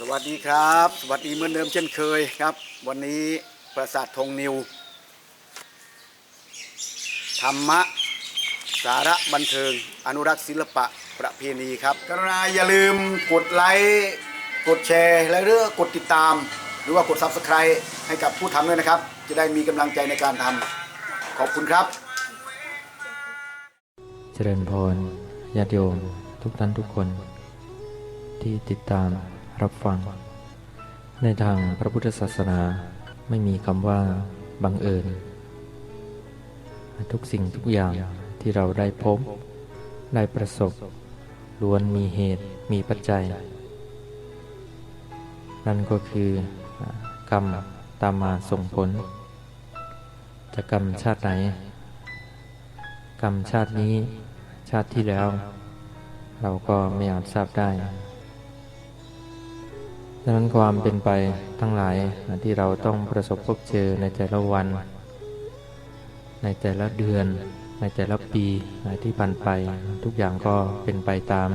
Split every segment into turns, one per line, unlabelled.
สวัสดีครับ สวัสดีเหมือนเดิมเช่นเคยครับ วันนี้ประสาทธงนิว ธรรมะ สาระบันเทิง อนุรักษ์ศิลปะประเพณีครับกรุณาอย่าลืมกดไลค์กดแชร์และเรือกดติดตาม หรือว่ากด Subscribe ให้กับผู้ทำด้วยนะครับ จะได้มีกำลังใจในการทำขอบคุณครับ
เจริญพรญาติโยมทุกท่านทุกคน ที่ติดตาม รับฟัง ในทางพระพุทธศาสนาไม่มีคำว่าบังเอิญ ทุกสิ่งทุกอย่างที่เราได้พบ ได้ประสบล้วนมีเหตุมีปัจจัย นั่นก็คือกรรมตามมาส่งผล จะกรรมชาติไหน กรรมชาตินี้ชาติที่แล้ว เราก็ไม่อาจทราบได้ ดังนั้นความเป็นไปทั้งหลายที่เราต้องประสบพบเจอในแต่ละวัน ในแต่ละเดือน ในแต่ละปีที่ผ่านไปทุกอย่างก็เป็นไปตาม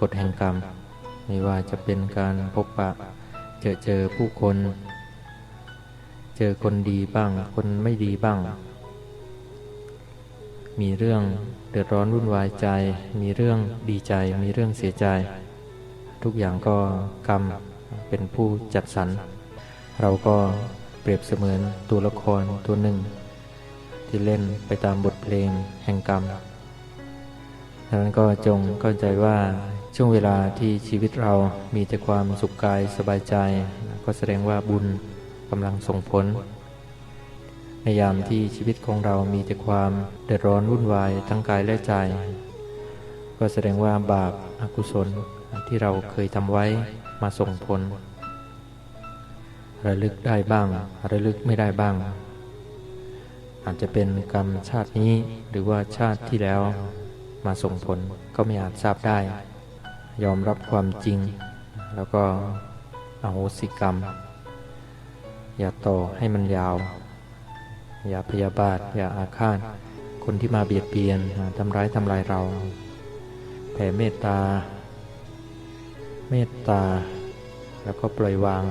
กฎแห่งกรรม ไม่ว่าจะเป็นการพบปะเจอเจอผู้คน เจอคนดีบ้าง คนไม่ดีบ้าง มีเรื่องเดือดร้อนวุ่นวายใจ มีเรื่องดีใจ มีเรื่องเสียใจ ทุกอย่างก็กรรม เป็นผู้จัดสรร เราก็เปรียบเสมือนตัวละครตัวหนึ่ง ที่เล่นไปตามบทเพลงแห่งกรรมดังนั้นก็จงเข้าใจว่าช่วงเวลาที่ชีวิตเรามีแต่ความสุขกายสบายใจ ก็แสดงว่าบุญกำลังส่งผล ในยามที่ชีวิตของเรามีแต่ความเดือดร้อนวุ่นวายทั้งกายและใจ ก็แสดงว่าบาปอากุศลที่เราเคยทำไว้ มาส่งผล ระลึกได้บ้าง ระลึกไม่ได้บ้าง อาจจะเป็นกรรมชาตินี้หรือว่าชาติที่แล้วมาส่งผลก็ไม่อาจทราบได้ ยอมรับความจริง แล้วก็อโหสิกรรม อย่าต่อให้มันยาว อย่าพยาบาท อย่าอาฆาตคนที่มาเบียดเบียนทำร้ายทำลายเรา แผ่เมตตา เมตตา แล้วก็ปล่อยวาง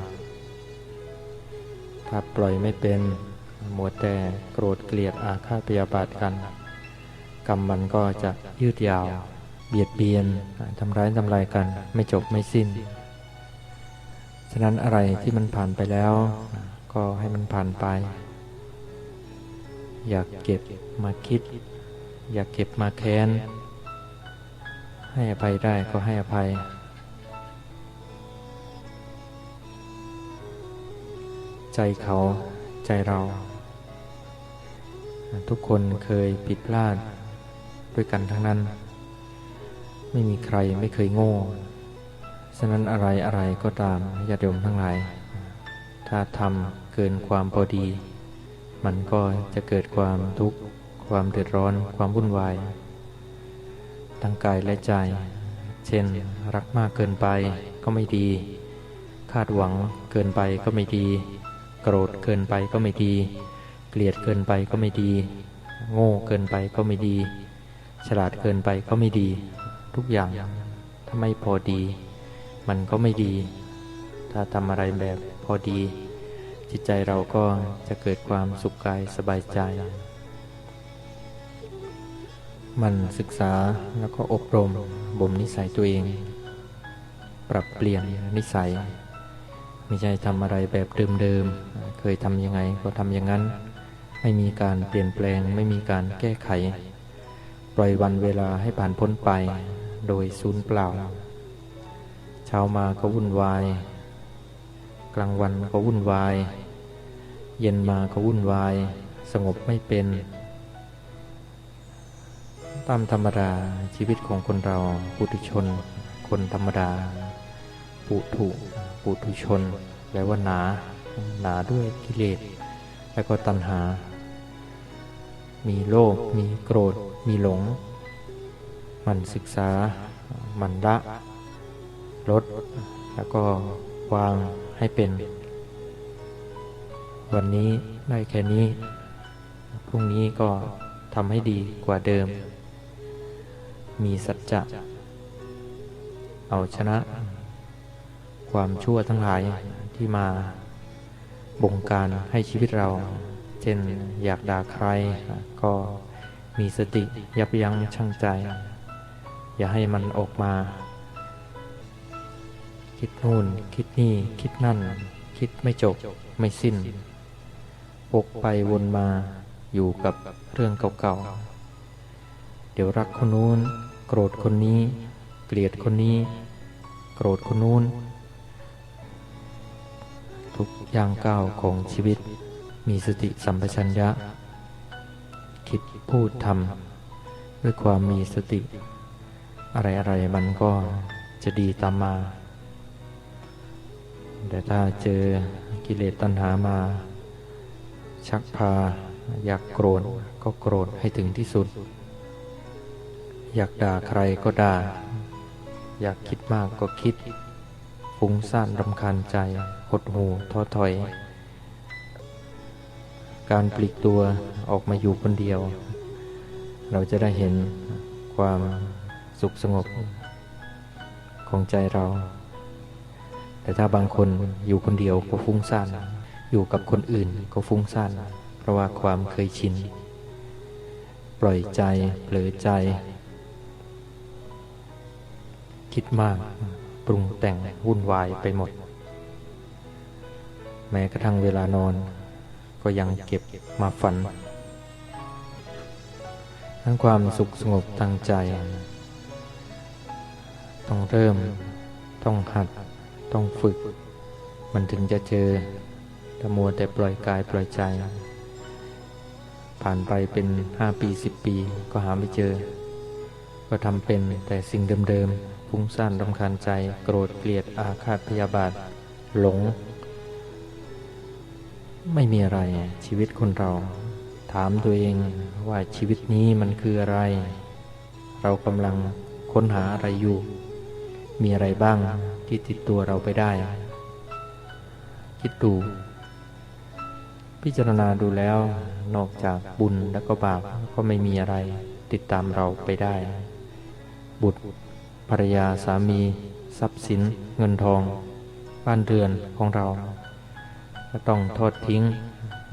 ถ้าปล่อยไม่เป็นหมัวแต่โกรธเกลียดอาฆาตพยาบาทกัน กรรมมันก็จะยืดยาว เบียดเบียนทำร้ายทำลายกัน ไม่จบไม่สิ้น ฉะนั้นอะไรที่มันผ่านไปแล้ว ก็ให้มันผ่านไป อยากเก็บมาคิด อยากเก็บมาแค้น ให้อภัยได้ก็ให้อภัย ใจเขาใจเรา ทุกคนเคยผิดพลาดด้วยกันทั้งนั้น ไม่มีใครไม่เคยโง่ ฉะนั้นอะไรอะไรก็ตามญาติโยมทั้งหลาย ถ้าทำเกินความพอดี มันก็จะเกิดความทุกข์ความเดือดร้อนความวุ่นวายทั้งกายและใจ เช่น รักมากเกินไปก็ไม่ดี คาดหวังเกินไปก็ไม่ดี โกรธเกินไปก็ไม่ดี เกลียดเกินไปก็ไม่ดี โง่เกินไปก็ไม่ดี ฉลาดเกินไปก็ไม่ดี ทุกอย่างถ้าไม่พอดี มันก็ไม่ดี ถ้าทำอะไรแบบพอดี จิตใจเราก็จะเกิดความสุขกายสบายใจ มันศึกษาแล้วก็อบรมบ่มนิสัยตัวเอง ปรับเปลี่ยนนิสัย ไม่ใช่ทำอะไรแบบเดิมๆ เคยทำยังไงก็ทำอย่างนั้น ไม่มีการเปลี่ยนแปลง ไม่มีการแก้ไข ปล่อยวันเวลาให้ผ่านพ้นไป โดยศูนย์เปล่า เช้ามาก็วุ่นวาย กลางวันก็วุ่นวาย เย็นมาก็วุ่นวาย สงบไม่เป็น ตามธรรมดาชีวิตของคนเราปุถุชน คนธรรมดาปุถุ ปุถุชนแปลว่าหนา หนาด้วยกิเลส และก็ตัณหา มีโลภ มีโกรธ มีหลง มันศึกษา มันละ ลด แล้วก็วางให้เป็น วันนี้ได้แค่นี้ พรุ่งนี้ก็ทำให้ดีกว่าเดิม มีสัจจะ เอาชนะ ความชั่วทั้งหลายที่มาบงการให้ชีวิตเรา เช่นอยากด่าใคร ก็มีสติยับยั้งชั่งใจ อย่าให้มันออกมา คิดนู่น คิดนี่ คิดนั่น คิดไม่จบไม่สิ้นวกไปวนมาอยู่กับเรื่องเก่าๆ เดี๋ยวรักคนนู้น โกรธคนนี้ เกลียดคนนี้ โกรธคนนู้น ทุกอย่างก้าวของชีวิต มีสติสัมปชัญญะ คิดพูดทำด้วยความมีสติ อะไรๆมันก็จะดีตามมา แต่ถ้าเจอกิเลสตัณหามา ชักพา อยากโกรธก็โกรธให้ถึงที่สุด อยากด่าใครก็ด่า อยากคิดมากก็คิดฟุ้งซ่านรำคาญใจ หดหูท้อถอย การปลีกตัวออกมาอยู่คนเดียว เราจะได้เห็นความสุขสงบของใจเรา แต่ถ้าบางคนอยู่คนเดียวก็ฟุ้งซ่าน อยู่กับคนอื่นก็ฟุ้งซ่าน เพราะว่าความเคยชิน ปล่อยใจเผลอใจ คิดมาก ปรุงแต่งวุ่นวายไปหมด แม้กระทั่งเวลานอน ก็ยังเก็บมาฝัน ทั้งความสุขสงบทางใจ ต้องเริ่ม ต้องหัด ต้องฝึก มันถึงจะเจอถ้ามัวแต่ปล่อยกายปล่อยใจ ผ่านไปเป็นห้าปีสิบปีก็หาไม่เจอ ก็ทำเป็นแต่สิ่งเดิมๆฟุ้งซ่านรำคาญใจ โกรธเกลียดอาฆาตพยาบาท หลง ไม่มีอะไรชีวิตคนเรา ถามตัวเองว่าชีวิตนี้มันคืออะไร เรากำลังค้นหาอะไรอยู่ มีอะไรบ้างที่ติดตัวเราไปได้ คิดดู พิจารณาดูแล้วนอกจากบุญและก็บาปก็ไม่มีอะไรติดตามเราไปได้ บุตรภรรยาสามี ทรัพย์สิน เงินทอง บ้านเรือนของเรา ก็ต้องทอดทิ้ง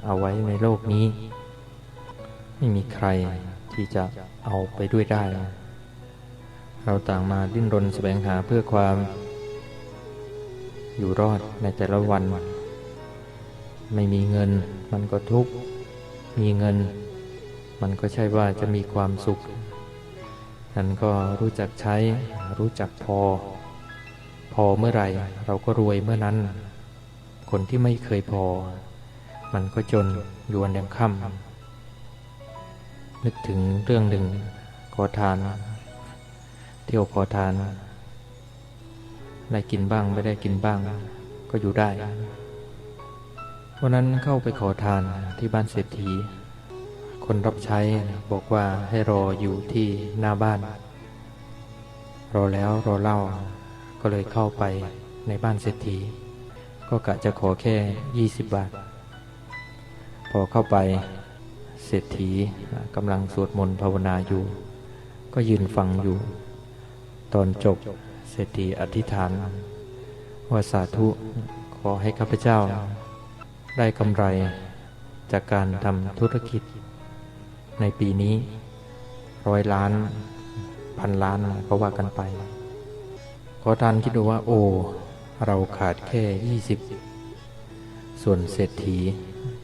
เอาไว้ในโลกนี้ ไม่มีใครที่จะเอาไปด้วยได้ เราต่างมาดิ้นรนแสวงหาเพื่อความ อยู่รอดในแต่ละวัน ไม่มีเงินมันก็ทุกข์ มีเงิน มันก็ใช่ว่าจะมีความสุขนั้นก็รู้จักใช้รู้จักพอ พอเมื่อไหร่เราก็รวยเมื่อนั้น คนที่ไม่เคยพอ มันก็จนอยู่วันยังค่ำนึกถึงเรื่องหนึ่งขอทาน เที่ยวขอทาน ได้กินบ้างไม่ได้กินบ้าง ก็อยู่ได้วันนั้นเข้าไปขอทานที่บ้านเศรษฐี คนรับใช้บอกว่าให้รออยู่ที่หน้าบ้าน รอแล้วรอเล่าก็เลยเข้าไปในบ้านเศรษฐี ก็กะจะขอแค่ 20 บาท พอเข้าไปเศรษฐีกำลังสวดมนต์ภาวนาอยู่ ก็ยืนฟังอยู่ ตอนจบเศรษฐีอธิษฐาน ว่าสาธุขอให้ข้าพเจ้า ได้กำไรจากการทำธุรกิจ ในปีนี้ร้อยล้าน พันล้านก็ว่ากันไป ขอทานคิดดูว่าโอ้ เราขาดแค่ยี่สิบส่วนเศรษฐี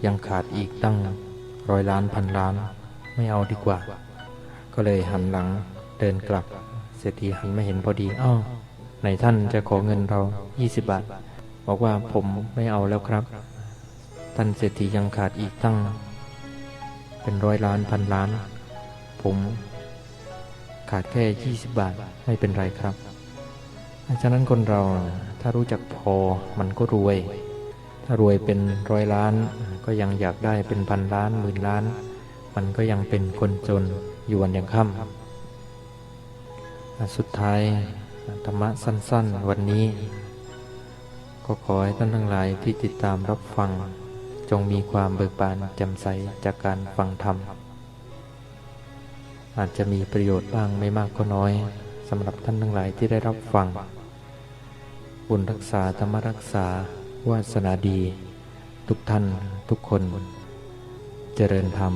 ยังขาดอีกตั้งร้อยล้านพันล้าน ไม่เอาดีกว่า ก็เลยหันหลังเดินกลับ เศรษฐีหันไม่เห็นพอดีอ้าวไหนท่านจะขอเงินเรา 20 บาท บอกว่าผมไม่เอาแล้วครับ ท่านเศรษฐียังขาดอีกตั้ง เป็นร้อยล้านพันล้าน ผมขาดแค่ 20 บาทไม่เป็นไรครับฉะนั้นคนเรา ถ้ารู้จักพอมันก็รวย ถ้ารวยเป็นร้อยล้าน ก็ยังอยากได้เป็นพันล้านหมื่นล้าน มันก็ยังเป็นคนจนอยู่วันยังค่ำสุดท้ายธรรมะสั้น ๆ วันนี้ ก็ขอให้ท่านทั้งหลายที่ติดตามรับฟัง จงมีความเบิกบานแจ่มใสจากการฟังธรรม อาจจะมีประโยชน์บ้างไม่มากก็น้อยสำหรับท่านทั้งหลายที่ได้รับฟัง บุญรักษาธรรมรักษาวาสนาดี ทุกท่านทุกคน เจริญธรรม